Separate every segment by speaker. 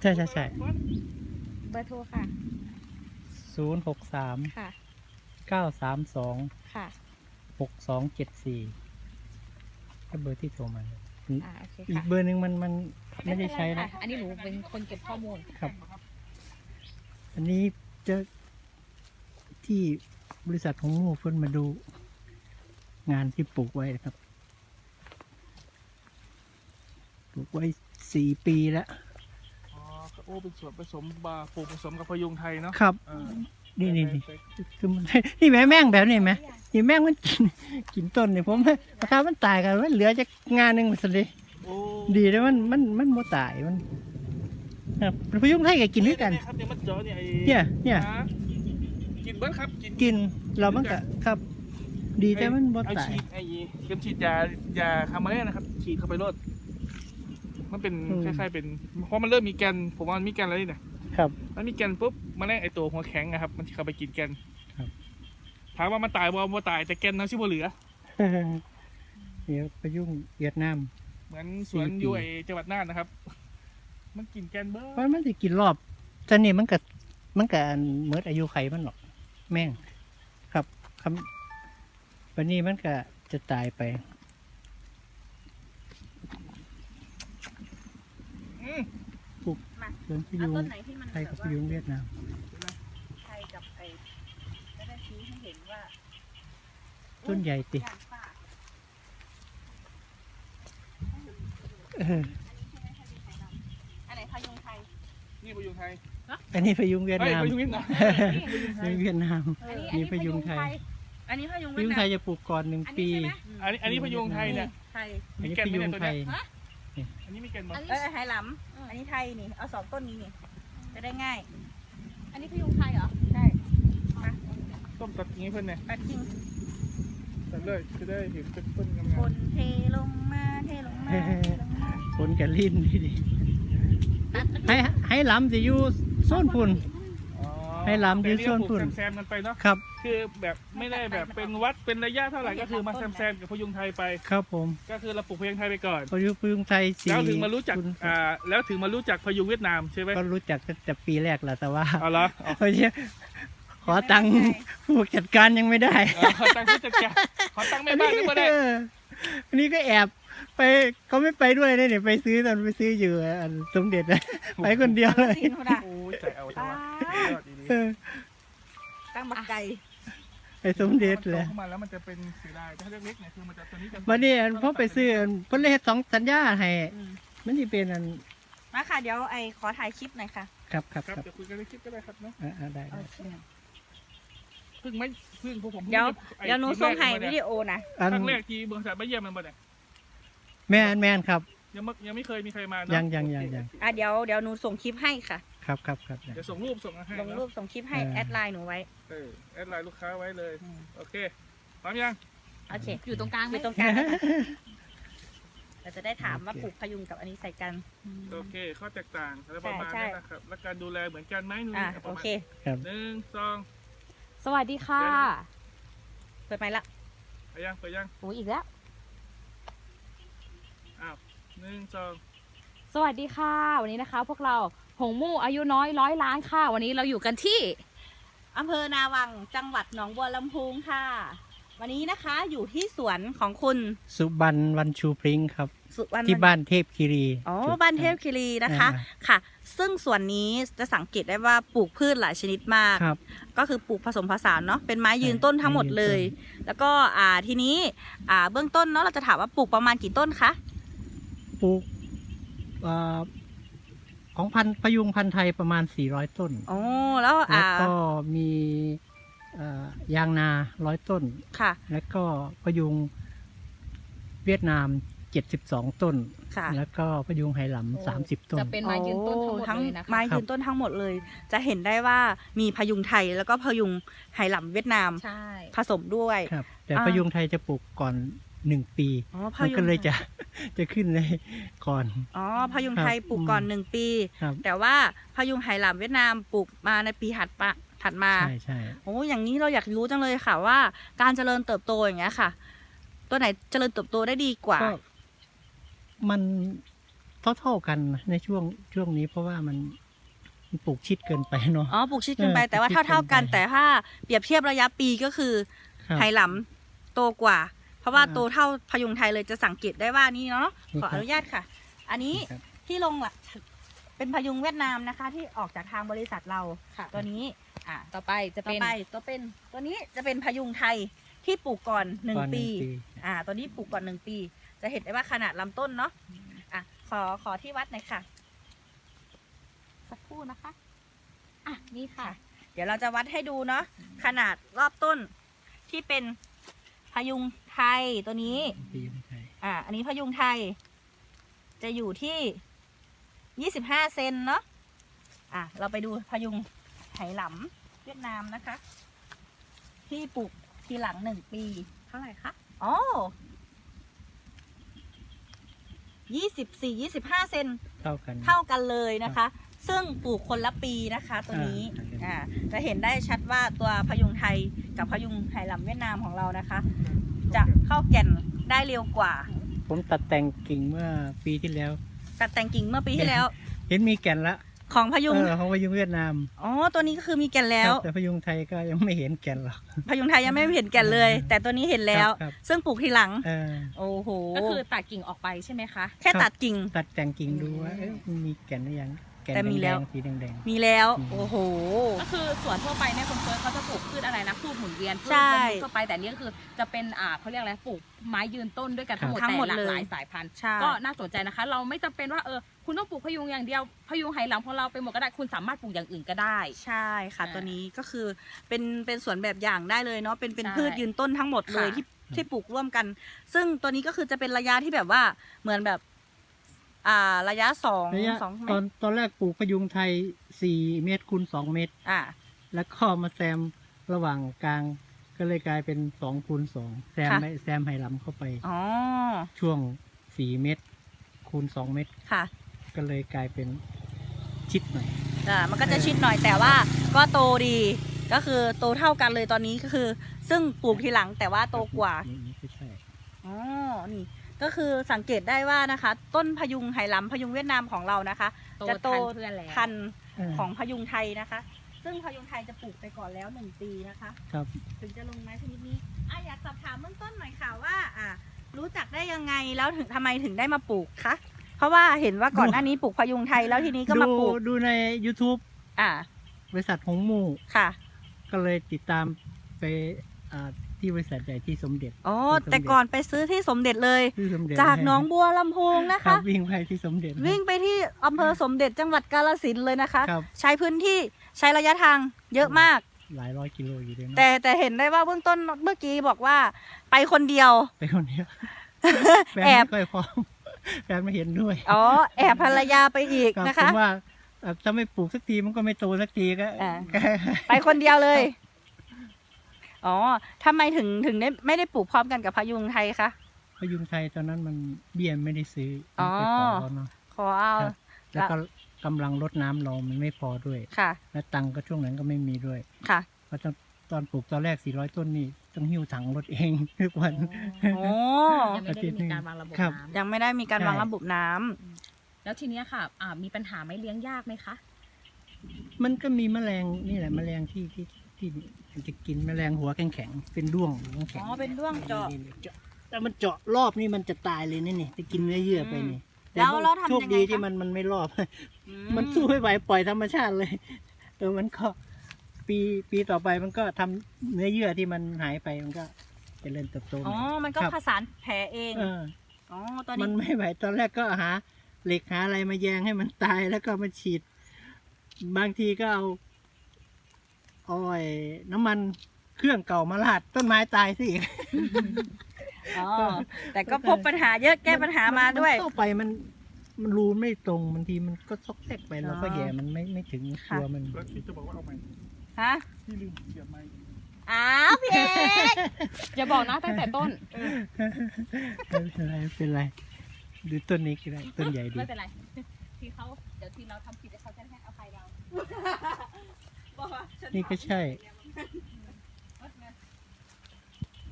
Speaker 1: ใช่ใช่ใช่
Speaker 2: เบอร์โทรค่ะ
Speaker 1: ศูนย์หกสาม
Speaker 2: ค่ะ
Speaker 1: เก้าสามสอง
Speaker 2: ค่ะ
Speaker 1: หกสองเจ็ดสี่ก็เบอร์ที่โทรมา
Speaker 2: อ่าโอเค
Speaker 1: อีก
Speaker 2: ค่ะ
Speaker 1: เบอร์หนึ่งมันมันไม่ได้ใช้
Speaker 2: เป็
Speaker 1: แล้ว
Speaker 2: นรค่ะอันนี้หนูเป็นคนเก็บข้อมูล
Speaker 1: ครับ อันนี้จะที่บริษัทของหมู่เพิ่นมาดูงานที่ปลูกไว้นะครับ ปลูกไว้สี่ปีแล้ว
Speaker 3: อ๋อโอ้เป็นส่วนผสมบาปลูกผสมกับพยุงไทยเนาะ
Speaker 1: ครับ
Speaker 3: อ่า
Speaker 1: นี่นี่นี่คือมันนี่แม่แม่งแบบนี้ไหมนี่แม่งมันกินกินต้นนี่ผมราคามันตายกันมันเหลือจะงานหนึ่งสิ
Speaker 3: โอ้
Speaker 1: ดีเลยมันมันมันโมตายมันครับพยุงไทยก็กินด้วยกัน
Speaker 3: เยครับเนี่ยมันเจาะเนี่ยไอ้
Speaker 1: เนี่ยเนี่ย
Speaker 3: หากินเบิ้ลครับกิน
Speaker 1: กินเรามันก็ครับ ดีแต่มันโม
Speaker 3: เอา
Speaker 1: ตาย
Speaker 3: ฉีดไอ้เข็มฉีดยายาคาร์มาเล่นะครับฉีดเข้าไปรด มันเป็น
Speaker 1: อืม
Speaker 3: คล้ายๆเป็นเพราะมันเริ่มมีแกน ผมว่ามันมีแกนแล้วนี่นะครับ มันมีแกนปุ๊บแมาแรกไอ้ตัวหัวแข็งนะครับ มันจะเข้าไปกินแกน
Speaker 1: ครับ
Speaker 3: ถามว่ามันตายบ่บ่ตายแต่แกนนั้นชิบเหลือ
Speaker 1: เดี๋ยวพยุงเวียดนาม
Speaker 3: เหมือนสวน
Speaker 1: สี่ปี
Speaker 3: อยู่ไอ้จังหวัดน่านนะครับ มันกินแกนเบิ้
Speaker 1: เพราะมันจะกินรอบแต่นี่มันก็มันก็อันเมื่ออายุไขมันหรอก แม่ง ครับคำวันนี้มันก็จะตายไป
Speaker 3: อืม
Speaker 1: สวนพ
Speaker 2: เอา
Speaker 1: ยุง
Speaker 2: ต้นไหนที่มัน
Speaker 1: ไทย
Speaker 2: แบ
Speaker 1: กับบพ
Speaker 2: ว่า
Speaker 1: ยุงเวียดนาม
Speaker 2: ไทยกับไอ้จะได้ชี้ให้เห็นว่า
Speaker 1: ต้นใหญ่ติ
Speaker 2: ย่างป้า
Speaker 1: เออ
Speaker 2: อันไหนพายุงไทย
Speaker 3: นี่พยุงไทย
Speaker 1: อันนี้พยุงเวียด
Speaker 3: เฮ้ย
Speaker 1: นาม
Speaker 3: พยุงเวียดนาม
Speaker 1: พยุงเวียดนาม
Speaker 2: อันนี้
Speaker 1: นี่พยุงไทย
Speaker 2: อันนี้พยุง
Speaker 1: พ
Speaker 2: เวีย
Speaker 1: ยุ
Speaker 2: ด
Speaker 1: ง
Speaker 2: นา
Speaker 1: ไท
Speaker 2: ม
Speaker 1: ยจะปลูกก่อนหนึ่ง
Speaker 2: อัน
Speaker 1: ปี
Speaker 2: นี้ใช่ไหม
Speaker 3: อันนี้อันนี้พยุงไทยเนี่ย
Speaker 2: ไทย
Speaker 1: อันนี้พยุงไทย
Speaker 3: อันนี้มีแกนบ่
Speaker 2: เออไฮลัมอันนี้ไทยนี่ เอาสองต้นนี้นี่ จะได้ง่าย
Speaker 4: อันนี้พยุงไทยเหรอ
Speaker 2: ใช่
Speaker 3: ต้มตัดอย่างนี้เพื่อนเนี่ย
Speaker 2: ปัดจริง
Speaker 3: ตัดเลยจะได้เห็นเป็นต้นงา
Speaker 2: ฝ
Speaker 3: ม
Speaker 2: นเทลงมาเทลงมาเทลงมา
Speaker 1: ผลกับลิ้นนี่ดิให้ให้ล้ำจะอยู่โซนพุ่น
Speaker 3: ๆอ๋อ
Speaker 1: ให้ล้ำที่ส่วนพุ่น
Speaker 3: แซมๆกันไปเนาะ
Speaker 1: ครับ
Speaker 3: คือแบบไม่ได้แบบเป็นวัดเป็นระยะเท่าไหร่ก็คือมาแซมๆกับพยุงไทยไป
Speaker 1: ครับผม
Speaker 3: ก็คือเราปลูกพยุงไทยไปก่อน
Speaker 1: พยุงพยุงไทยสี
Speaker 3: แล้วถึงมารู้จัก
Speaker 1: คุณ
Speaker 3: อ่าแล้วถึงมารู้จักพยุงเวียดนามใช่ไหม
Speaker 1: ก็รู้จักตั้งแต่ปีแรกแหละแต่ว่า
Speaker 3: เอาละเอา
Speaker 1: เขาจะขอตังค์ผู้จัดการยังไม่ได้
Speaker 3: เอาขอตังค์ผู้จัดการขอตังค์แม่บ้านก็ได้
Speaker 1: เอออันนี้ก็แอบไปเขาไม่ไปด้วยนะเนี่ยไปซื้อตอนไปซื้ออยู่อันสมเด็จนะ ไปคนเดียวเลย
Speaker 2: จริงเขาด่ะ
Speaker 3: โอ้ยใจเอาจัง
Speaker 2: ป้าวะ
Speaker 3: ยอดดี
Speaker 1: เออ
Speaker 2: ตั้งบักไก่
Speaker 1: ไปสมเด็จเลย
Speaker 3: เข้ามาแล้วมันจะเป็นเสียดายแต่ถ้าเล็กๆเนี่ยคือมันจะตัวนี้จะ
Speaker 1: วันนี้อันพ่อไปซื้ออันเพ่นเลยเฮ็ดสองสัญญาให้
Speaker 2: อืม
Speaker 1: มันจะเป็นอัน
Speaker 2: มาค่ะ เดี๋ยวไอขอถ่ายคลิปหน่อยค่ะ
Speaker 1: ครับครับ
Speaker 3: ครับ
Speaker 1: ครับ
Speaker 3: เดี๋ยวคุยกันในคลิปก็ได้ครับเนาะ
Speaker 1: อ่าอ่าได้ได้
Speaker 3: เพิ่งไม่เพิ่งพวกผม
Speaker 2: เดี๋ยว
Speaker 3: ไอ้
Speaker 2: เดี๋ยวหนู
Speaker 3: ทีม
Speaker 2: ส่ง
Speaker 3: แรก
Speaker 2: ให้
Speaker 3: มา
Speaker 2: วิ
Speaker 3: เนี่ย
Speaker 2: ดีโอนะ
Speaker 1: อัน
Speaker 3: ครั้งแรกที่บริษัทมาเยี่ยมมันบ่เนี่ย
Speaker 1: แม่นแม่นครับ
Speaker 3: ยังไม่ยังไม่เคยมีใครมาเนอะ
Speaker 1: ยังยังยังยัง
Speaker 2: อะเดี๋ยวเดี๋ยวหนูส่งคลิปให้ค่ะ
Speaker 1: ครับครับครับ
Speaker 3: เดี๋ยวส่งรูปส่งอาหาร
Speaker 2: ลงรูปส่งคลิปให้
Speaker 1: เออ
Speaker 2: แอดไลน์หนูไว้
Speaker 3: เออแอดไลน์ลูกค้าไว้เลยโอเคพร้อมยัง
Speaker 2: โอเค
Speaker 4: อยู่ตรงกลางไหม
Speaker 2: อยู่ตรงกลางนะคะเราจะได้ถามว่าปลูกพยุงกับอันนี้ใส่กัน
Speaker 3: โอเค ข้อแตกต่างอะไรประมาณ
Speaker 2: ใช่
Speaker 3: นี้
Speaker 2: ใช่
Speaker 3: นะครับ และการดูแลเหมือนกันไหมนู่น
Speaker 2: อะ
Speaker 3: นี่ประ
Speaker 2: โอ
Speaker 3: มาณ
Speaker 2: เค
Speaker 1: ครับ
Speaker 3: หนึ่งสอง
Speaker 4: สวัสดีค่ะ
Speaker 2: เปิดไมค์ละ
Speaker 3: ไปยังไปยัง
Speaker 4: โอ้ยอีกแล้ว
Speaker 3: อ้าวหนึ่งสอง
Speaker 4: สวัสดีค่ะ วันนี้นะคะ พวกเรา หงมู่อายุน้อยร้อยล้านค่ะ วันนี้เราอยู่กันที่
Speaker 2: อำเภอนาวังจังหวัดหนองบัวลำพูงค่ะ วันนี้นะคะอยู่ที่สวนของคุณ
Speaker 1: สุบันวันชูพริ้งครับ
Speaker 2: สุวรรณ
Speaker 1: ที่บ้านเทพคีรี
Speaker 2: อ๋อ
Speaker 1: จุด
Speaker 2: บ้านเทพคีรีนะคะ
Speaker 1: อ่า
Speaker 2: ค่ะ ซึ่งสวนนี้จะสังเกตได้ว่าปลูกพืชหลายชนิดมาก
Speaker 1: ครับ
Speaker 2: ก็คือปลูกผสมผสานเนาะเป็นไม้ยืน
Speaker 1: ใช่
Speaker 2: ต้นทั้งหมด
Speaker 1: ไม้ยืน
Speaker 2: เลย
Speaker 1: ต้
Speaker 2: แล้วก็อ่าทีนี้อ่าเบื้องต้นเนาะเราจะถามว่าปลูกประมาณกี่ต้นคะ
Speaker 1: ปลูกเอ่อ ของพันธุ์พยุงพันธุ์ไทยประมาณ 400 ต้น
Speaker 2: โอ้แล้ว
Speaker 1: แล้ว
Speaker 2: อ่า
Speaker 1: ก็มีเอ่อยางนาร้อยต้น
Speaker 2: ค่ะ
Speaker 1: แล้วก็พยุงเวียดนาม 72 ต้น
Speaker 2: ค่ะ
Speaker 1: แล้วก็พยุงไหหลำ30 ต้น
Speaker 4: จะเป็นไม้ยืนต้นทั้งหมด
Speaker 2: โอ้
Speaker 4: เลยนะคะ
Speaker 2: ไม้ยืนต้นทั้งหมดเลย จะเห็นได้ว่ามีพยุงไทยแล้วก็พยุงไหหลำเวียดนาม
Speaker 4: ใช่
Speaker 2: ผสมด้วย
Speaker 1: ครับ แต่
Speaker 2: อ่า
Speaker 1: พยุงไทยจะปลูกก่อน 1ปี
Speaker 2: อ๋อพ
Speaker 1: มัน
Speaker 2: ยุง
Speaker 1: ก็เลยจะจะขึ้นในก่อน
Speaker 2: อ๋อพยุงไทย
Speaker 1: ครับ
Speaker 2: ปลูกก่อน
Speaker 1: อืม
Speaker 2: หนึ่งปี
Speaker 1: ครับ
Speaker 2: แต่ว่าพยุงไหหลำเวียดนามปลูกมาในปีถัดปะถัดมา
Speaker 1: ใช่ใช่
Speaker 2: โอ้อย่างนี้เราอยากรู้จังเลยค่ะว่า การเจริญเติบโตอย่างเงี้ยค่ะ ตัวไหนเจริญเติบโตได้ดีกว่า
Speaker 1: ก็มันเท่าๆกันนะในช่วงช่วงนี้เพราะว่ามันมันปลูกชิดเกินไปเนาะ
Speaker 2: อ๋อปลูกชิดกันไป
Speaker 1: เออ
Speaker 2: แต่ว่า
Speaker 1: ปลูกชิด
Speaker 2: เท่า ๆกัน
Speaker 1: กันไป
Speaker 2: แต่ถ้าเปรียบเทียบระยะปีก็คือ
Speaker 1: ครับ
Speaker 2: ไหหลำโตกว่า เพราะว่า
Speaker 1: อ่า
Speaker 2: โตเท่าพยุงไทยเลยจะสังเกตได้ว่านี่เนาะ
Speaker 1: นี่
Speaker 2: ขอ
Speaker 1: ครับ
Speaker 2: อนุญาตค่ะ อันนี้
Speaker 1: ครับ
Speaker 2: ที่ลงล่ะเป็นพยุงเวียดนามนะคะ ที่ออกจากทางบริษัทเรา
Speaker 4: ค่ะ
Speaker 2: ตัวนี้อ่า
Speaker 4: ต่อไปจะ
Speaker 2: ต่อ
Speaker 4: เป็น
Speaker 2: ไปตัวเป็นตัวนี้จะเป็นพยุงไทยที่ปลูกก่อนหนึ่ง
Speaker 1: ก่อน
Speaker 2: ปี
Speaker 1: ปี
Speaker 2: อ่าตัวนี้ปลูกก่อนหนึ่งปี จะเห็นได้ว่าขนาดลำต้นเนาะอะขอขอที่วัดหน่อยค่ะสักครู่นะคะ
Speaker 4: อะ นี่ค่ะ
Speaker 2: เดี๋ยวเราจะวัดให้ดูเนาะขนาดรอบต้นที่เป็นพยุง ไทยตัวนี้
Speaker 1: ปีไม่ใช่
Speaker 2: อ่า อันนี้พยุงไทย จะอยู่ที่ยี่สิบห้าเซนเนาะ อะ เราไปดูพยุงไหหลำเวียดนามนะคะ ที่ปลูกทีหลังหนึ่งปี เท่าไหร่คะ อ๋อยี่สิบสี่ยี่สิบห้าเซน
Speaker 1: เท่ากัน
Speaker 2: เท่ากันเลยนะคะ ซึ่งปลูกคนละปีนะคะ ตัวนี้
Speaker 1: อ่า
Speaker 2: อ่าจะเห็นได้ชัดว่าตัวพยุงไทยกับพยุงไหหลำเวียดนามของเรานะคะ จะเข้าแก่นได้เร็วกว่า
Speaker 1: ผมตัดแต่งกิ่งเมื่อปีที่แล้ว
Speaker 2: ตัดแต่งกิ่งเมื่อปีที่แล้ว
Speaker 1: เห็นมีแก่นละ
Speaker 2: ของพยุง
Speaker 1: เออของพยุงเวียดนาม
Speaker 2: อ๋อ ตัวนี้ก็คือมีแก่นแล้ว
Speaker 1: ครับแต่พยุงไทยก็ยังไม่เห็นแก่นหรอก
Speaker 2: พยุงไทยยังไม่เห็นแก่นเลย แต่ตัวนี้เห็นแล้ว
Speaker 1: ครับ
Speaker 2: ซึ่งปลูกทีหลัง
Speaker 1: เออ
Speaker 2: โอ้โห
Speaker 4: ก็คือตัดกิ่งออกไปใช่ไหมคะ
Speaker 2: แค่
Speaker 1: ครับ
Speaker 2: ตัดกิ่ง
Speaker 1: ตัดแต่งกิ่งดูว่าเอ๊ะมันมีแก่นหรือยังแก่น
Speaker 2: แต่มีแล้ว
Speaker 1: ดงๆสีแดง
Speaker 2: มีแล้ว
Speaker 1: อืม
Speaker 2: โอ้โห
Speaker 4: ก็คือสวนทั่วไปเนี่ยคุณเฟิร์สเขาจะปลูกพืชอะไรนะพืชหมุนเวียนพืช
Speaker 2: ใช่
Speaker 4: บำรุงทั่วไปแต่อันนี่ก็คือจะเป็นอ่าเขาเรียกอะไรปลูกไม้ยืนต้นด้วยกันทั้งหมด
Speaker 2: ทั้งหมด
Speaker 4: แต่หลากหลาย
Speaker 2: เลย
Speaker 4: สายพันธุ์
Speaker 2: ใช่
Speaker 4: ก็น่าสนใจนะคะ เราไม่จำเป็นว่าเออคุณต้องปลูกพยุงอย่างเดียวพยุงไหหลำของเราไปหมดก็ได้คุณสามารถปลูกอย่างอื่นก็ได้
Speaker 2: ใช่ค่ะ
Speaker 4: อ่า
Speaker 2: ตัวนี้ก็คือเป็นเป็นสวนแบบอย่างได้เลยเนาะเป็นเป็น
Speaker 4: ใช่
Speaker 2: พืชยืนต้นทั้งหมดเลย
Speaker 4: ค่ะ
Speaker 2: ที่ที่ปลูกร่วมกัน ซึ่งตัวนี้ก็คือจะเป็นระยะที่แบบว่าเหมือนแบบ อ่า ระยะสอง
Speaker 1: ๆระยะ
Speaker 2: สองเม
Speaker 1: ตอน
Speaker 2: ตร
Speaker 1: ตอนแรกปลูกพยุงไทยสี่เมตรคูณสองเมตร
Speaker 2: อ่า
Speaker 1: แล้วก็มาแซมระหว่างกลาง ก็เลยกลายเป็นสองคูณสองแซม
Speaker 2: ค่ะ
Speaker 1: ไปแซมไหหลำเข้าไป
Speaker 2: อ๋อ
Speaker 1: ช่วงสี่เมตรคูณสองเมตร
Speaker 2: ค่ะ
Speaker 1: ก็เลยกลายเป็นชิดหน่อย
Speaker 2: อ่ามันก็จะชิดหน่อยแต่ว่าก็โตดี ก็คือโตเท่ากันเลยตอนนี้ก็คือ ซึ่งปลูกทีหลังแต่ว่าโตกว่า
Speaker 1: นี่นี่ไม่ใช่
Speaker 2: อ๋อ นี่ ก็คือสังเกตได้ว่านะคะ ต้นพยุงไหหลำพยุงเวียดนามของเรานะคะ
Speaker 4: โต
Speaker 2: จะโต
Speaker 4: ทันเพื่อนแล้ว
Speaker 2: ทัน
Speaker 1: เออ
Speaker 2: ของพยุงไทยนะคะ ซึ่งพยุงไทยจะปลูกไปก่อนแล้วหนึ่งปีนะคะ
Speaker 1: ครับ
Speaker 2: ถึงจะลงไม้ชนิดนี้อะอยากสอบถามเบื้องต้นหน่อยค่ะว่า อ่า รู้จักได้ยังไงแล้วถึงทำไมถึงได้มาปลูกคะเพราะว่าเห็นว่าก่อนหน้านี้ปลูกพยุงไทยแล้วทีนี้ก็มา
Speaker 1: ดู
Speaker 2: ปลูก
Speaker 1: ดูใน YouTube
Speaker 2: อ่า
Speaker 1: บริษัทหงมู่
Speaker 2: ค่ะ
Speaker 1: ก็เลยติดตามไปอ่า ที่บริษัทใหญ่ที่สมเด็จ
Speaker 2: อ๋อ
Speaker 1: ที่สมเด็จ
Speaker 2: แต่ก่อนไปซื้อที่สมเด็จเลย
Speaker 1: ที่สมเด็จ
Speaker 2: จากหนองบัวลำพูงนะ
Speaker 1: ครั
Speaker 2: คะ
Speaker 1: บวิ่งไปที่สมเด็จ
Speaker 2: วิ่งไปที่อำเภอสมเด็จจังหวัดกาฬสินธุ์เลยนะคะ
Speaker 1: ครับ
Speaker 2: ใช้พื้นที่ใช้ระยะทางเยอะมาก
Speaker 1: หลายร้อยกิโลอยู่เลยเนาะ
Speaker 2: แต่แต่เห็นได้ว่าเบื้องต้นเมื่อกี้บอกว่าไปคนเดียว
Speaker 1: ไปคนเดียวแฟน
Speaker 2: แอบ
Speaker 1: ไม่ค่อยพร้อมแฟนไม่เห็นด้วย
Speaker 2: อ๋อแอบภรรยาไปอีก
Speaker 1: ครับ
Speaker 2: นะ
Speaker 1: ผ
Speaker 2: คะ
Speaker 1: มว่าเอ่อถ้าไม่ปลูกสักทีมันก็ไม่โตสักทีก็
Speaker 2: อ่า
Speaker 1: ก็
Speaker 2: ไปคนเดียวเลย อ๋อทำไมถึงถึงได้ไม่ได้ปลูกพร้อมกันกับพยุงไทยคะ
Speaker 1: พยุงไทยตอนนั้นมันเบี้ยไม่ได้ซื้อ
Speaker 2: อ๋อ
Speaker 1: ไม่พอเขาเนาะ
Speaker 2: ขอเอา
Speaker 1: ครับแล้วก็กำลังรดน้ำเรามันไม่พอด้วย
Speaker 2: ค่ะ
Speaker 1: และตังค์ก็ช่วงนั้นก็ไม่มีด้วย
Speaker 2: ค่ะ
Speaker 1: เพราะตอนตอนปลูกตอนแรก 400 ต้นนี่ต้องหิ้วถังรถเอง ทุกวัน
Speaker 2: โอ้
Speaker 4: ยังไม่ได้มีการวางระบบ
Speaker 1: ครับ
Speaker 4: น้ำ
Speaker 2: ยังไม่ได้มีการ
Speaker 1: ใช่
Speaker 2: วางระบบน้ำ
Speaker 4: แล้วทีเนี้ยค่ะอ่ามีปัญหาไหมเลี้ยงยากไหมคะ
Speaker 1: มันก็มีแมลงนี่แหละแมลงที่ที่ที่ มันจะกินแมลงหัวแข็งๆเป็นด้วงหัวแข็ง
Speaker 2: อ๋อเป็นด้วงเจาะ
Speaker 1: นี่ๆเจาะแต่มันเจาะรอบนี่มันจะตายเลยนี่นี่จะกินเนื้อเยื่อไปนี่
Speaker 2: แล้ว
Speaker 1: ต่
Speaker 2: เราทำ
Speaker 1: โชค
Speaker 2: ยังไง
Speaker 1: ดี
Speaker 2: คะ
Speaker 1: ที่มันมันไม่รอบ
Speaker 2: อื
Speaker 1: มันสู้ไม่ไหวปล่อยธรรมชาติเลยเออมันก็ปีปีต่อไปมันก็ทำเนื้อเยื่อที่มันหายไปมันก็เจริญเติบโตให
Speaker 2: อ๋อ มันก็
Speaker 1: ครับ
Speaker 2: ผสานแผลเอง
Speaker 1: เออ
Speaker 2: อ๋อ ตอน
Speaker 1: มั
Speaker 2: นี้
Speaker 1: นไม่ไหวตอนแรกก็หาเหล็กหาอะไรมาแยงให้มันตายแล้วก็มาฉีด บางทีก็เอา เอาไอ้น้ำมันเครื่องเก่ามาลาดต้นไม้ตายสิอีก
Speaker 2: อ๋อแต่ก็พบปัญหาเยอะแก้ปัญหามาด้วย
Speaker 1: นเข้าไปมันมันรูไม่ตรงบางทีมันก็ซอกแซกไปเราก็
Speaker 2: อ๋อ
Speaker 1: แย่มันไม่ไม่ถึง
Speaker 2: ค่ะ
Speaker 1: ตัวมัน
Speaker 3: แล้วที่จะบอกว่าเอาใหม่
Speaker 2: ฮะ
Speaker 3: ที่ลืมเสียบไม้
Speaker 2: อ้าวพี่เอก
Speaker 4: อย่าบอกนะตั้งแต่ต้น
Speaker 1: ไม่เป็นไรไม่เป็นไรดูต้นนี้ก็ได้ต้นใหญ่ดี
Speaker 4: ไม่เป็นไร ที่เขาเดี๋ยวทีเราทำผิดเดี๋ยวเขาจะให้อภัยเรา
Speaker 1: นี่ก็ใช่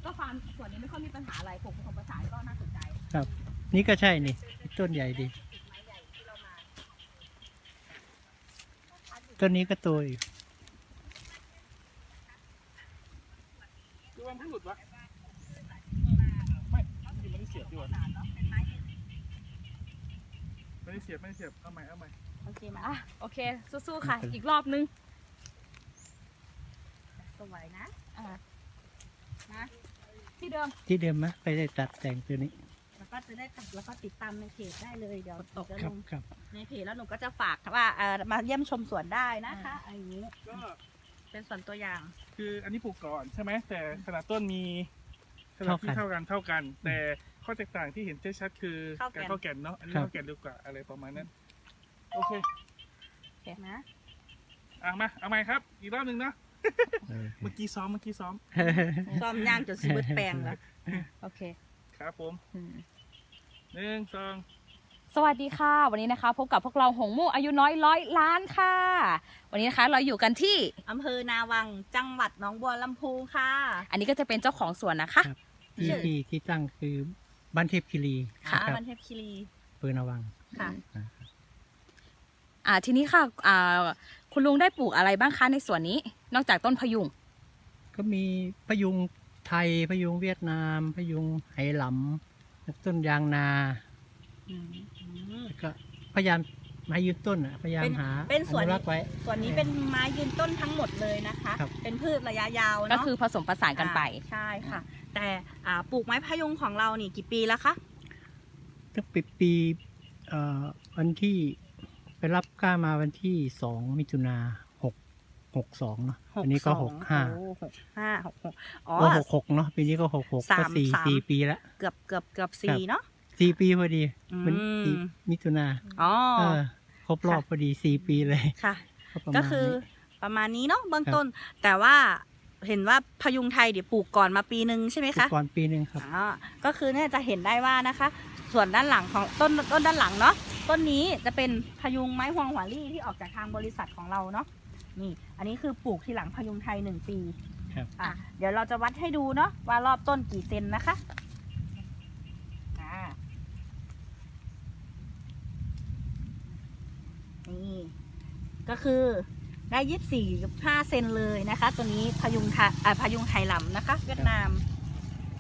Speaker 4: ก็ฟาร์มส่วนนี้ไม่ค่อยมีปัญหาอะไรผมของภาษาก็น่าสนใจ
Speaker 1: ครับ นี่ก็ใช่นี่ ต้นใหญ่ดี ต้นนี้ก็ตอยู่
Speaker 3: มันเพิ่ดวะไม่มันเสียบด้วยไม่ได้เสียบไม่ได้เสียบเอาใหม่เอาใหม่
Speaker 2: โอเคมา
Speaker 4: อะโอเค สู้ๆค่ะ อีกรอบนึง
Speaker 2: สวยนะ
Speaker 4: อะ
Speaker 2: นะ
Speaker 4: ที่เดิม
Speaker 1: ที่เดิมมะไปได้ตัดแต่งตัวนี้
Speaker 2: แล้วก็จะได้ตัดแล้วก็ติดตามในเพจได้เลยเดี๋ยวตกจะ
Speaker 1: ค
Speaker 2: ล
Speaker 1: รับ
Speaker 2: ง
Speaker 1: ครับ
Speaker 2: ในเพจแล้วหนูก็จะฝากว่าเออมาเยี่ยมชมสวนได้นะคะอะไรอย่างนี้
Speaker 3: ก็
Speaker 2: เป็นสวนตัวอย่าง
Speaker 3: คืออันนี้ปลูกก่อนใช่ไหมแต่ขนาดต้นมีขนาดที่เท่ากันเท่ากัน แต่ข้อแตกต่างที่เห็นชัดๆคือ
Speaker 2: เข้าแก่น
Speaker 3: การเข้าแก่นเนาะอันนี้
Speaker 1: ครับ
Speaker 3: เข้าแก่นเร็วกว่าอะไรประมาณนั้นโอเค
Speaker 2: เห็นนะ
Speaker 3: อะมาเอาใหม่ครับ อีกรอบหนึ่งเนาะ
Speaker 1: เออ
Speaker 3: เมื่อกี้ซ้อมเมื่อกี้ซ้อม
Speaker 2: ซ้อมย่างจนสิบดแปลงแล้วโอเค
Speaker 3: ครับผม
Speaker 2: อืม
Speaker 3: หนึ่งสอง
Speaker 4: สวัสดีค่ะ วันนี้นะคะพบกับพวกเราหงมู่อายุน้อยร้อยล้านค่ะ วันนี้นะคะเราอยู่กันที่
Speaker 2: อำเภอนาวังจังหวัดหนองบัวลำพูค่ะ
Speaker 4: อันนี้ก็จะเป็นเจ้าของสวนนะคะ
Speaker 1: ครับที่ที่ที่ตั้งคือบ้านเทพคีรี
Speaker 2: ค่ะ
Speaker 1: ครับ
Speaker 2: บันเทพคีรี
Speaker 1: ปืนระวัง
Speaker 2: ค่ะ
Speaker 4: อ่าทีนี้ค่ะอ่า คุณลุงได้ปลูกอะไรบ้างคะในสวนนี้ นอกจากต้นพะยุง
Speaker 1: ก็มีพยุงไทยพยุงเวียดนามพยุงไหหลำต้นยางนา
Speaker 2: อืม
Speaker 1: แล้วก็พยายามมายืนต้นอะพยายาม
Speaker 2: เป็น
Speaker 1: หา
Speaker 2: เป็นสวน
Speaker 1: อรักษ์ไว้
Speaker 2: ส่วนนี้เป็นไม้ยืนต้นทั้งหมดเลยนะคะ
Speaker 1: ครับ
Speaker 2: เป็นพืชระยะยาว
Speaker 4: ก็
Speaker 2: เนาะ
Speaker 4: คือผสมผสานกันไป
Speaker 2: อ่าใช่ค่ะ แต่อ่าปลูกไม้พะยุงของเรานี่กี่ปีแล้วคะ
Speaker 1: ตั้งปีปีเอ่อวันที่ไป รับกล้ามาวันที่สองมิถุนาหกหกสองเนาะอันนี้ก็หกห้า
Speaker 2: โอ้หกห้าหกหกอ๋อ
Speaker 1: ก็หกหกเนาะปีนี้ก็หกหก
Speaker 2: สา
Speaker 1: ก็
Speaker 2: ม
Speaker 1: สี่
Speaker 2: สาม
Speaker 1: สี่ปีละ
Speaker 2: เกือบเกือบเกือบ
Speaker 1: ค
Speaker 2: สี่
Speaker 1: รับ
Speaker 2: เนาะ
Speaker 1: สี่ปีพอดี
Speaker 2: อืม
Speaker 1: วันที่มิถุนา
Speaker 2: อ๋อ
Speaker 1: เออครบรอบ
Speaker 2: ค่ะ
Speaker 1: พอดีสี่ปีเลย
Speaker 2: ค่ะ
Speaker 1: ประมาณ
Speaker 2: ก็คือ
Speaker 1: นี้
Speaker 2: ประมาณนี้เนาะเบื้อง
Speaker 1: ครับ
Speaker 2: ต้น แต่ว่าเห็นว่าพยุงไทยเดี๋ยวปลูกก่อนมาปีนึงใช่ไหมคะ
Speaker 1: ก่อนปีหนึ่งครับ
Speaker 2: อ๋อก็คือเนี่ยจะเห็นได้ว่านะคะ ส่วนด้านหลังของต้นต้นด้านหลังเนาะ ต้นนี้จะเป็นพยุงไม้ฮวงหัวลี่ที่ออกจากทางบริษัทของเราเนาะนี่ อันนี้คือปลูกที่หลังพยุงไทยหนึ่งปี
Speaker 1: ครับ
Speaker 2: อะเดี๋ยวเราจะวัดให้ดูเนาะว่ารอบต้นกี่เซนนะคะอ่านี่ก็คือได้ยี่สิบสี่ห้าเซนเลยนะคะ ตัวนี้พยุงไทยอ่าพยุงไทยลำนะคะ เวียดนาม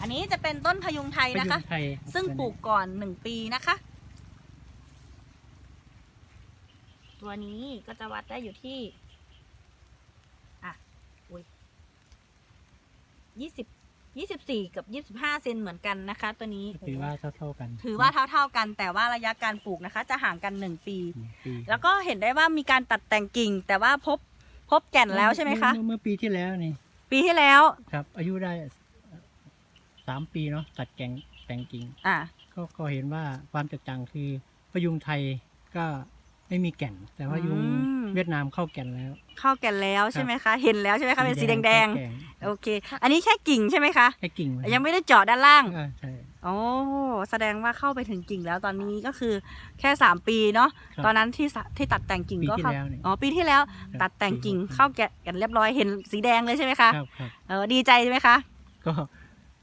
Speaker 2: อันนี้จะเป็นต้นพยุงไทย
Speaker 1: พ
Speaker 2: นะคะ
Speaker 1: ยุงไทย
Speaker 2: ซึ่งปลูกก่อนหนึ่งปีนะคะ ตัวนี้ก็จะวัดได้อยู่ที่อะอุ้ยยี่สิบยี่สิบสี่กับยี่สิบห้าเซนเหมือนกันนะคะ ตัวนี้
Speaker 1: ถือว่าเท่าเท่าๆกัน
Speaker 2: ถือว่าเท่าๆกัน แต่ว่าระยะการปลูกนะคะ จะห่างกันหนึ่งปี
Speaker 1: หนึ่งปี
Speaker 2: แล้วก็เห็นได้ว่ามีการตัดแต่งกิ่ง แต่ว่าพบพบแก่นแล้วใช่ไหมคะ
Speaker 1: เอเมื่อปีที่แล้วนี่
Speaker 2: ปีที่แล้ว
Speaker 1: ครับ อายุได้สามปีเนาะตัดแกงแต่งกิ่ง
Speaker 2: อะ
Speaker 1: ก็ก็เห็นว่าความแตกต่างคือพยุงไทยก็ ไม่มีแก่น แต่ว่ายุง
Speaker 2: อืม
Speaker 1: เวียดนามเข้าแก่นแล้ว
Speaker 2: เข้าแก่นแล้วใช่ไหมคะ เห็นแล้วใช่ไหมคะเป็นสีแดง
Speaker 1: เข้าก่น
Speaker 2: ๆโอเค อันนี้แค่กิ่งใช่ไหมคะ
Speaker 1: แค่กิ่ง
Speaker 2: ยังไม่ได้เจาะด้านล่าง
Speaker 1: อ่าใช่
Speaker 2: โอ้แสดงว่าเข้าไปถึงกิ่งแล้วตอนนี้ก็คือแค่สามปีเนาะ
Speaker 1: ครับ
Speaker 2: ตอนนั้นที่สะที่ตัดแต่งกิ่ง
Speaker 1: ปี
Speaker 2: ก็
Speaker 1: ที่
Speaker 2: เข้า
Speaker 1: แล้วนี่
Speaker 2: อ๋อปีที่แล้ว
Speaker 1: ครับ
Speaker 2: ตัดแต่งกิ่ง
Speaker 1: ปีที่แล้ว
Speaker 2: เข้าแกะกันเรียบร้อยเห็นสีแดงเลยใช่ไหมคะ
Speaker 1: ครับครับ
Speaker 2: เออดีใจใช่ไหมคะ
Speaker 1: ก็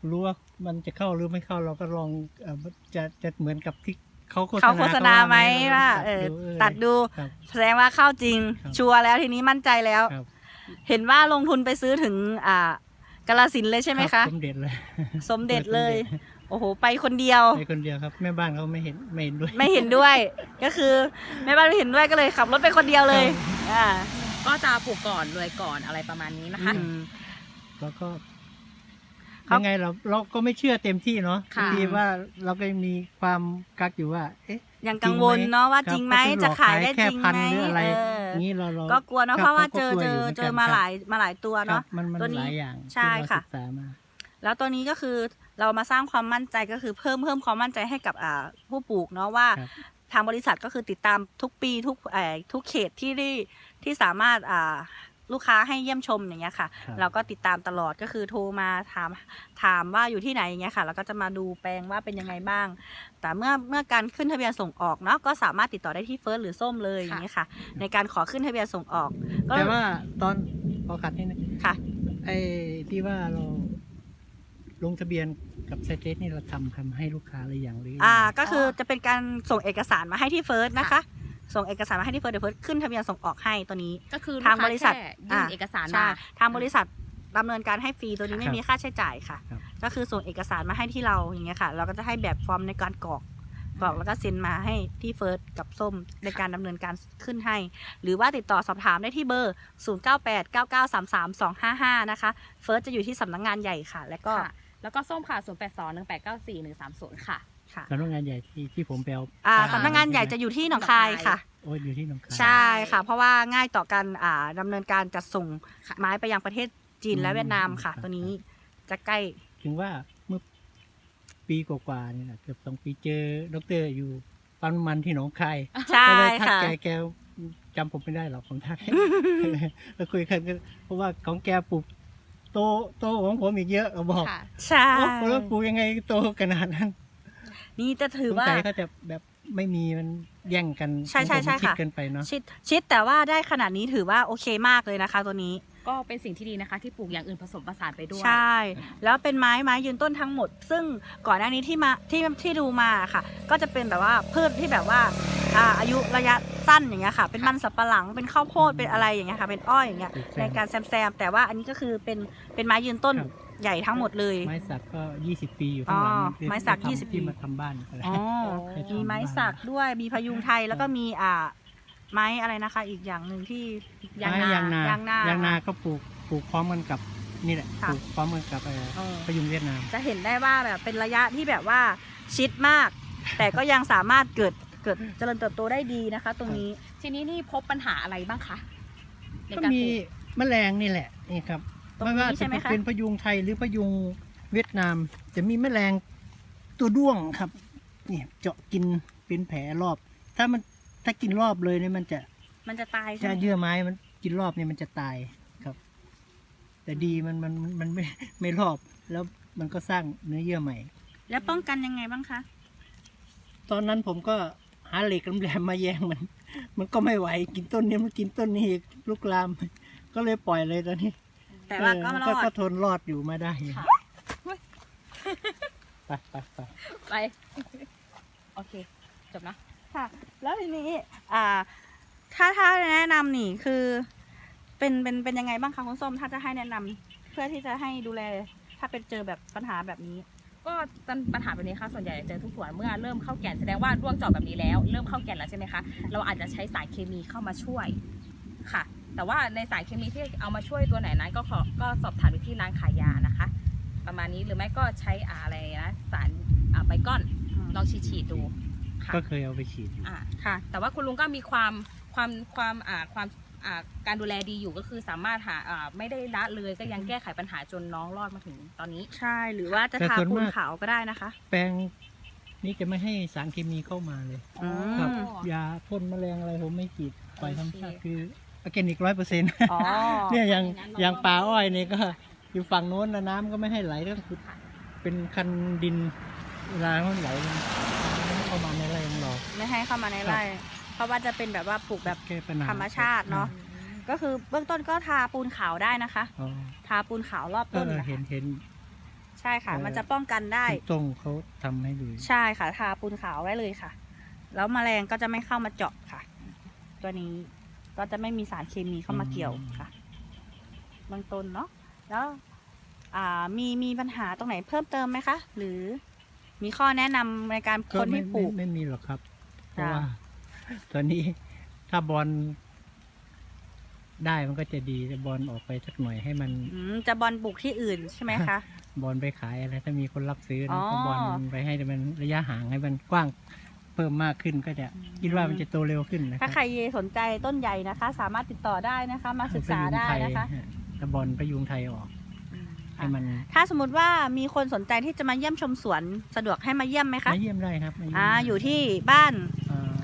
Speaker 1: รู้ว่ามันจะเข้าหรือไม่เข้าเราก็ลองเออจะจะเหมือนกับที่ เขาโฆษณา
Speaker 2: เขาโฆษณาไหม
Speaker 1: เร
Speaker 2: ว่า
Speaker 1: ก็
Speaker 2: เออ
Speaker 1: ดู
Speaker 2: ตัดดู
Speaker 1: ครับ
Speaker 2: แสดงว่าเข้าจริง
Speaker 1: ครับ
Speaker 2: ชัวร์แล้วทีนี้มั่นใจแล้ว
Speaker 1: ครับ
Speaker 2: เห็นว่าลงทุนไปซื้อถึง อ่ากาลสินธุ์เลยใช่ไหม
Speaker 1: รั
Speaker 2: คะ
Speaker 1: บสมเด็จเลย
Speaker 2: สมเด็จเลย โอ้โห ไปคนเดียว
Speaker 1: ไปคนเดียวครับ แม่บ้านเขาไม่เห็นไม่เห็นด้วย
Speaker 2: ไม่เห็นด้วย ก็คือแม่บ้านไม่เห็นด้วยก็เลยขับรถไปคนเดียวเลย อ่า
Speaker 4: ก็จะปลูกก่อนรวยก่อนอะไรประมาณนี้นะคะ
Speaker 2: อืม
Speaker 1: แล้วก็
Speaker 2: ครับ
Speaker 1: ยังไงเราเราก็ไม่เชื่อเต็มที่เนาะ
Speaker 4: ค่ะ
Speaker 1: ทีว่าเราก็ยังมีความกักอยู่ว่า เอ๊ะ
Speaker 2: ยังกังวลเนาะว่าจริงไหม
Speaker 1: คบ
Speaker 2: จะขายได้
Speaker 1: แค่
Speaker 2: จริง
Speaker 1: พัน
Speaker 2: ไหม
Speaker 1: หรืออะไร
Speaker 2: เออ
Speaker 1: นี้เราเรา
Speaker 2: ก็กลัวเนาะ
Speaker 1: คบ
Speaker 2: เพราะว่าเจอ
Speaker 1: ก็ก
Speaker 2: เจ
Speaker 1: ลัว
Speaker 2: อยู่
Speaker 1: หน
Speaker 2: เจ
Speaker 1: กั
Speaker 2: อนมา
Speaker 1: ครับ
Speaker 2: หลายมาหลายตัว
Speaker 1: ครั
Speaker 2: เนาะ
Speaker 1: บมันมัน
Speaker 2: ตัวนี้
Speaker 1: หลายอย่าง
Speaker 2: ใช่
Speaker 1: ที่เรา
Speaker 2: ค่ะ
Speaker 1: ศึกษามา
Speaker 2: แล้วตัวนี้ก็คือเรามาสร้างความมั่นใจก็คือเพิ่มเพิ่มความมั่นใจให้กับอ่าผู้ปลูกเนาะว่า
Speaker 1: ครับ
Speaker 2: ทางบริษัทก็คือติดตามทุกปีทุกเอ่อทุกเขตที่ที่ที่สามารถอ่า ลูกค้าให้เยี่ยมชมอย่างเงี้ยค่ะ
Speaker 1: ครับ
Speaker 2: เราก็ติดตามตลอดก็คือโทรมาถามถามว่าอยู่ที่ไหนอย่างเงี้ยค่ะเราก็จะมาดูแปลงว่าเป็นยังไงบ้าง แต่เมื่อเมื่อการขึ้นทะเบียนส่งออกเนาะก็สามารถติดต่อได้ที่เฟิร์สหรือส้มเลยอย่างเงี้ยค่ะ ในการขอขึ้นทะเบียนส่งออกก็
Speaker 1: แต่ว่าตอนพอขัดนี่นะ
Speaker 2: ค่ะ
Speaker 1: ไอ้ที่ว่าเราลงทะเบียนกับไซเตสนี่เราทำทำให้ลูกค้าหรือยังหรือ
Speaker 2: อ่า
Speaker 1: ยัง
Speaker 2: ก็คือจะเป็นการส่งเอกสารมาให้ที่เฟิร์สนะคะ ส่งเอกสารมาให้ที่เฟิร์สเดี๋ยวเฟิร์สขึ้นทะเบียนส่งออกให้ตัวนี้
Speaker 4: ก็คือ
Speaker 2: ทาง
Speaker 4: ลูกค้
Speaker 2: บริษัท
Speaker 4: แค่ยื่นเอกสาร
Speaker 2: ใช่
Speaker 4: มา
Speaker 2: ทางบริษัทดำเนินการให้ฟรีตัวนี้ไม่
Speaker 1: ครับ
Speaker 2: มีค่าใช้จ่ายค่ะ
Speaker 1: ครับ
Speaker 2: ก็คือส่งเอกสารมาให้ที่เราอย่างเงี้ยค่ะ เราก็จะให้แบบฟอร์มในการกรอกกรอกแล้วก็เซ็นมาให้ที่เฟิร์สกับส้มในการดำเนินการขึ้นให้ หรือว่าติดต่อสอบถามได้ที่เบอร์ 0989933255 นะคะ เฟิร์สจะอยู่ที่สำนักงานใหญ่ค่ะ แล้วก็
Speaker 4: ค่ะแล้วก็ส้มค่ะ 0 8 2 1 8 9 4 1 3 0 ค่ะ
Speaker 2: ค่ะ
Speaker 1: สำนักงานใหญ่ที่ที่ผมไปเอา
Speaker 2: อ่า
Speaker 1: ปล
Speaker 2: สำนักงานใหญ่จะอยู่ที่หนองคายค่ะ
Speaker 1: โอ้ยอยู่ที่หนองคาย
Speaker 2: ใช่ค่ะ เพราะว่าง่ายต่อการอ่าดำเนินการจัดส่ง
Speaker 4: ค่ะ
Speaker 2: ไม้ไปยังประเทศจีนและเวียดนามค่ะตัวนี้จะใกล้
Speaker 1: ถึงว่าเมื่อปีกว่าๆนี่แหละเกือบสองปีเจอดอกเตอรอยู่ปั๊มน้ำมันที่หนองคาย
Speaker 2: ใช่
Speaker 1: ก็เลยทัก
Speaker 2: ค่ะ
Speaker 1: แกแกจำผมไม่ได้หรอกผมทัก แล้วคุยกันก็เพราะว่าของแกปลูกโตโตของผมอีกเยอะเขาบอก
Speaker 4: ค่ะ
Speaker 2: ใช่
Speaker 1: โอ้โหแล้วปลูกยังไงโตขนาดนั้น
Speaker 2: นี่จะถือ
Speaker 1: สง
Speaker 2: ว่า
Speaker 1: สัยเขาจะแบบไม่มีมันแย่งกัน
Speaker 2: ใช่ใช่ใช่
Speaker 1: ผมคิด
Speaker 2: ค่ะ
Speaker 1: เกินไปเนาะ
Speaker 2: ชิดชิดแต่ว่าได้ขนาดนี้ถือว่าโอเคมากเลยนะคะ ตัวนี้
Speaker 4: ก็เป็นสิ่งที่ดีนะคะ ที่ปลูกอย่างอื่นผสมผสานไปด้วย
Speaker 2: ใช่ แล้วเป็นไม้ไม้ยืนต้นทั้งหมด ซึ่งก่อนหน้านี้ที่มาที่ที่ดูมาค่ะ ก็จะเป็นแบบว่าพืชที่แบบว่าอ่าอายุระยะสั้นอย่างเงี้ยค่ะ เป็นมันสับปะหลัง เป็นข้าวโพด เป็นอะไรอย่างเงี้ยค่ะ เป็นอ้อยอย่างเงี้ย
Speaker 1: ปลูกแซม
Speaker 2: ในการแซมแซมแต่ว่าอันนี้ก็คือเป็นเป็นไม้ยืนต้น
Speaker 1: ครับ
Speaker 2: ใหญ่ทั้งหมดเลย
Speaker 1: ไม้สักก็ยี่สิบปีอยู่ข้างหลัง
Speaker 2: อ๋อ
Speaker 1: ที่
Speaker 2: ไม้สัก
Speaker 1: ที่
Speaker 2: 20
Speaker 1: ที่
Speaker 2: ปี
Speaker 1: มาทำบ้านอะไร
Speaker 2: อ๋อ
Speaker 1: ให้ทำ
Speaker 2: มีไม้สักด้วยมีพยุงไทยแล้วก็มีอ่า ไม้อะไรนะคะ อีกอย่างหนึ่งที่
Speaker 4: ยาง
Speaker 1: ไม้
Speaker 4: นา
Speaker 1: ยางนายา
Speaker 2: งนายา
Speaker 1: งนาก็ปลูกปลูกพร้อมกันกับนี่แหละ
Speaker 2: ค่ะ
Speaker 1: ปลูกพร้อมกันกับเอ่อ
Speaker 2: เออ
Speaker 1: พยุงเวียดนาม
Speaker 2: จะเห็นได้ว่าแบบเป็นระยะที่แบบว่าชิดมาก แต่ก็ยังสามารถเกิดเกิดเจริญเติบโตได้ดีนะคะ ตรงนี้
Speaker 4: ทีนี้นี่พบปัญหาอะไรบ้างคะใน
Speaker 1: ก็
Speaker 4: การ
Speaker 1: มี
Speaker 4: ปลูก
Speaker 1: แมลงนี่แหละนี่ครับ
Speaker 2: ต รง
Speaker 1: ไม่
Speaker 2: นี้
Speaker 1: ว่า
Speaker 2: ใช่
Speaker 1: จะ
Speaker 2: ไหมคะ
Speaker 1: เป็นพยุงไทยหรือพยุงเวียดนาม จะมีแมลงตัวด้วงครับเนี่ยเจาะกินเป็นแผลรอบ ถ้ามันถ้ากินรอบเลยเนี่ยมันจะ
Speaker 2: มันจะตายใช่
Speaker 1: ถ้า
Speaker 2: ไหม
Speaker 1: เยื่อไม้มันกินรอบเนี่ยมันจะตายครับ แต่ดีมันมันมันมันไม่ไม่รอบแล้วมันก็สร้างเนื้อเยื่อใหม่
Speaker 2: แล้วป้องกันยังไงบ้างคะ
Speaker 1: ตอนนั้นผมก็หาเหล็กแหลมๆมาแยงมัน มันก็ไม่ไหว กินต้นนี้มันกินต้นนี้อีกลุกลาม ก็เลยปล่อยเลยตอนนี้
Speaker 2: แต่ว่าก็
Speaker 1: เออ
Speaker 2: รอ
Speaker 1: ก็
Speaker 2: ด
Speaker 1: ทนรอดอยู่มาได้
Speaker 4: ค่ะ
Speaker 1: ไปไปไป
Speaker 4: ไปโอเค จบนะ
Speaker 2: ค่ะ แล้วทีนี้ อ่า ถ้าถ้าแนะนำนี่คือ เป็นเป็นเป็นยังไงบ้างคะคุณส้มถ้าจะให้แนะนำเพื่อที่จะให้ดูแล ถ้าเป็นเจอแบบปัญหาแบบนี้
Speaker 4: ก็ปัญหาแบบนี้ค่ะส่วนใหญ่จะเจอทุกส่วนเมื่อเริ่มเข้าแก่นแสดงว่าร่วงเจาะแบบนี้แล้ว เริ่มเข้าแก่นแล้วใช่ไหมคะ เราอาจจะใช้สารเคมีเข้ามาช่วยค่ะ แต่ว่าในสารเคมีที่เอามาช่วยตัวไหนนั้นก็ขอก็สอบถามไปที่ร้านขายยานะคะ ประมาณนี้หรือไม่ก็ใช้อ่าอะไรนะสารอ่าไบก้อนลองฉีดๆดูค่ะ
Speaker 1: ก็เคยเอาไปฉีดอยู่
Speaker 4: อ่า
Speaker 2: ค่ะ
Speaker 4: แต่ว่าคุณลุงก็มีความความความอ่าความอ่าการดูแลดีอยู่ก็คือสามารถหาอ่าไม่ได้ละเลยก็ยังแก้ไขปัญหาจนน้องรอดมาถึงตอนนี้
Speaker 2: ใช่หรือว่าจะ
Speaker 1: แต่
Speaker 2: ทา
Speaker 1: ส่วน
Speaker 2: ปูน
Speaker 1: มาก
Speaker 2: ขาวก็ได้นะคะ
Speaker 1: แปลงนี้จะไม่ให้สารเคมีเข้ามาเลย
Speaker 2: อืม
Speaker 1: ครับยาพ่นแมลงอะไรผมไม่ฉีดปล่อยธรรมชาติคือ ออร์แกนิกร้อยเปอร์เซ็นต์
Speaker 2: อ๋อ
Speaker 1: เนี่ยอย่าง
Speaker 4: อย่างนั้น
Speaker 1: อย่างป่าอ้อยเนี่ยก็ อยู่ฝั่งโน้นนะน้ำก็ไม่ให้ไหลก็คือเป็นคันดินเวลามันไหลมันไม่ให้เข้ามาในไร่ของเรา
Speaker 2: ไม่ให้เข้ามาในไร่ เพราะว่าจะเป็นแบบว่าปลูกแบบ
Speaker 1: แก้ปัญหา
Speaker 2: ธรรมชาติเนาะก็คือเบื้องต้นก็ทาปูนขาวได้นะคะ
Speaker 1: อ๋อ
Speaker 2: ทาปูนขาวรอบ
Speaker 1: เอ
Speaker 2: ต้น
Speaker 1: อ
Speaker 2: นะคะ
Speaker 1: เห็นเห็น
Speaker 2: ใช่ค่ะ
Speaker 1: เออ
Speaker 2: มันจะป้องกันได้
Speaker 1: คุณตรงเขาทำให้ดู
Speaker 2: ใช่ค่ะ ทาปูนขาวได้เลยค่ะ แล้วแมลงก็จะไม่เข้ามาเจาะค่ะ ตัวนี้ ก็จะไม่มีสารเคมีเข้ามาเกี่ยวค่ะเบื้องต้นเนาะแล้วอ่ามีมีปัญหาตรงไหนเพิ่มเติมไหมคะ หรือมีข้อแนะนำในการ
Speaker 1: ก็
Speaker 2: คน
Speaker 1: ไม่
Speaker 2: ที่ปลูก
Speaker 1: ไม่ไม่มีหรอกครับ เพ
Speaker 2: จ้ะ
Speaker 1: ราะว่า ตอนนี้ถ้าบอลได้มันก็จะดีแต่บอลออกไปสักหน่อยให้มัน
Speaker 2: อืมจะบอลปลูกที่อื่นใช่ไหมคะ
Speaker 1: บอลไปขายอะไรถ้ามีคนรับซื้อ
Speaker 2: อ๋
Speaker 1: นะ
Speaker 2: อ
Speaker 1: ก็บอลไปให้มันระยะห่างให้มันกว้าง เพิ่มมากขึ้นก็จะคิดว่ามันจะโตเร็วขึ้นนะค
Speaker 2: ถ้า
Speaker 1: รับ
Speaker 2: ใครสนใจต้นใหญ่นะคะ สามารถติดต่อได้นะคะ มาศึกษาได้นะคะ
Speaker 1: ถ้าบอลประยุงไทยออกให้มัน
Speaker 2: ถ้าสมมติว่ามีคนสนใจที่จะมาเยี่ยมชมสวนสะดวกให้มาเยี่ยมไหมคะ
Speaker 1: มาเยี่ยมได้ครับมาเม
Speaker 2: อ่า
Speaker 1: ได้
Speaker 2: อยู่ที่บ้าน
Speaker 1: อ่า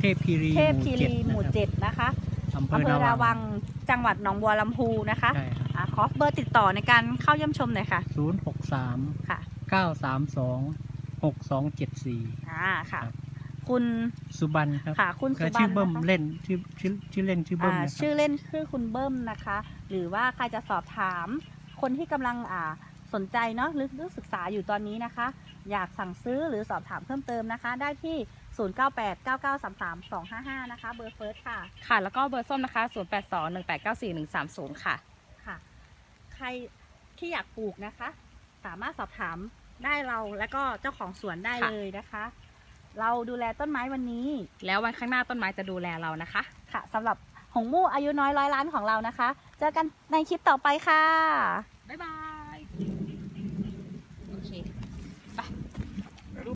Speaker 1: เทพคีรี
Speaker 2: เทพคีรีหมู่
Speaker 1: นะครับ
Speaker 2: เจ็ดนะคะ
Speaker 1: อำเภ
Speaker 2: อำ
Speaker 1: อ
Speaker 2: เภอ
Speaker 1: นา
Speaker 2: รา
Speaker 1: วั
Speaker 2: วั
Speaker 1: ง
Speaker 2: งจังหวัดหนองบัวลำพูนะคะ
Speaker 1: ใช่ครับ
Speaker 2: อ่าขอเบอร์ติดต่อในการเข้าเยี่ยมชมหน่อยค่ะ
Speaker 1: ศูนย์หกสาม
Speaker 2: ค่ะ
Speaker 1: เก้าสามสองหกสองเจ็ดสี่
Speaker 2: อ่าค่ะ
Speaker 1: ครับ
Speaker 2: คุณ
Speaker 1: สุบันครับ
Speaker 2: ค่ะคุณสุ
Speaker 1: ก็
Speaker 2: บั
Speaker 1: ชื่อนเบิ้ม
Speaker 2: นะคะ
Speaker 1: เล่นชื่อชื่อชื่อเล่นชื่อเบิ้ม
Speaker 2: อ่า
Speaker 1: นะครับ
Speaker 2: ชื่อเล่นคือคุณเบิ้มนะคะ หรือว่าใครจะสอบถามคนที่กำลังอ่าสนใจเนาะหรือหรือศึกษาอยู่ตอนนี้นะคะ อยากสั่งซื้อหรือสอบถามเพิ่มเติมนะคะ ได้ที่ 0989933255 นะคะ เบอร์เฟิร์สค่ะ
Speaker 4: ค่ะ แล้วก็เบอร์ส้มนะคะ 0821894130 ค่ะ
Speaker 2: ค่ะ ใครที่อยากปลูกนะคะ สามารถสอบถามได้เราและก็เจ้าของสวนได้
Speaker 4: ค่ะ
Speaker 2: เลยนะคะ เราดูแลต้นไม้วันนี้
Speaker 4: แล้ววันข้างหน้าต้นไม้จะดูแลเรานะคะ
Speaker 2: ค่ะสำหรับหงมู่อายุน้อยร้อยล้านของเรานะคะ เจอกันในคลิปต่อไปค่ะ
Speaker 4: บ๊ายบาย